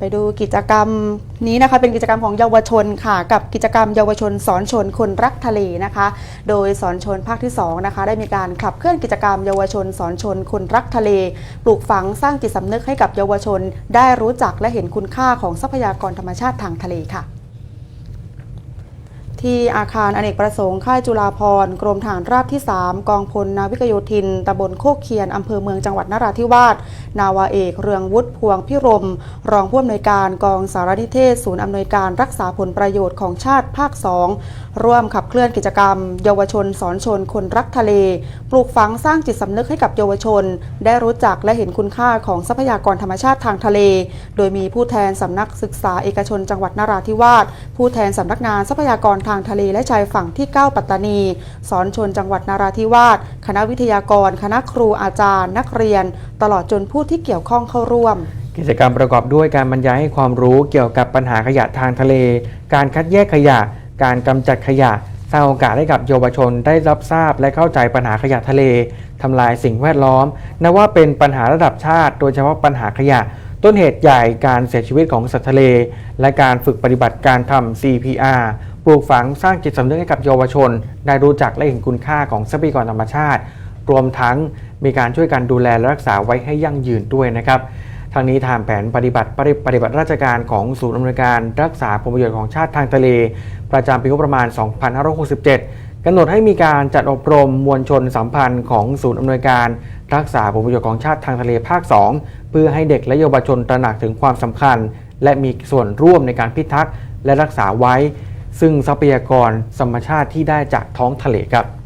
ไปดูกิจกรรมนี้นะคะเป็นกิจกรรมของเยาวชนค่ะ กับกิจกรรมเยาวชนสอนชนคนรักทะเลนะคะ โดยสอนชนภาคที่2นะคะได้มีการขับเคลื่อนกิจกรรมเยาวชนสอนชนคนรักทะเล ปลูกฝังสร้างจิตสำนึกให้กับเยาวชน ได้รู้จักและเห็นคุณค่าของทรัพยากรธรรมชาติทางทะเลค่ะ ที่อาคารอเนกประสงค์ค่ายจุฬาภรกรมฐานราบที่ 3 กองพลนาวิกโยธินตำบลโคกเคียนอำเภอเมืองจังหวัดนราธิวาสนาวาเอกเรืองวุฒิพวงพิรม รองผู้อำนวยการกองสารนิเทศ ศูนย์อำนวยการรักษาผลประโยชน์ของชาติภาค 2 ร่วมขับเคลื่อนกิจกรรม เยาวชนสอนชนคนรักทะเล ปลูกฝังสร้างจิตสำนึกให้กับเยาวชน ได้รู้จักและเห็นคุณค่าของทรัพยากรธรรมชาติทางทะเล โดยมีผู้แทนสำนักศึกษาเอกชนจังหวัดนราธิวาสผู้แทนสำนักงานทรัพยากรทางทะเลและชายฝั่งที่ 9 ปัตตานี สอนชนจังหวัดนราธิวาส คณะวิทยากร คณะครูอาจารย์ นักเรียน ตลอดจนผู้ที่เกี่ยวข้องเข้าร่วม กิจกรรมประกอบด้วยการบรรยายให้ความรู้เกี่ยวกับปัญหาขยะทางทะเล การคัดแยกขยะ การกำจัดขยะสร้างโอกาสให้กับเยาวชนได้รับทราบและเข้าใจปัญหาขยะทะเล ทำลายสิ่งแวดล้อมนับว่าเป็นปัญหาระดับชาติ โดยเฉพาะปัญหาขยะ ต้นเหตุใหญ่การเสียชีวิตของสัตว์ทะเล และการฝึกปฏิบัติการทำ CPR ปลูกฝังสร้างจิตสำนึกให้กับเยาวชน ได้รู้จักและเห็นคุณค่าของทรัพยากรธรรมชาติ รวมทั้งมีการช่วยกันดูแลและรักษาไว้ให้ยั่งยืนด้วยนะครับทางนี้ทางแผนปฏิบัติปฏิบัติราชการของศูนย์อำนวยการรักษาผลประโยชน์ของชาติทางทะเล ประจำปีงบประมาณ 2567 กำหนดให้มีการจัดอบรมมวลชนสัมพันธ์ของศูนย์อำนวยการ รักษาผลประโยชน์ของชาติทางทะเลภาค 2 เพื่อให้เด็กและเยาวชนตระหนักถึงความสำคัญ และมีส่วนร่วมในการพิทักษ์และรักษาไว้ ซึ่งทรัพยากรธรรมชาติที่ได้จากท้องทะเลครับ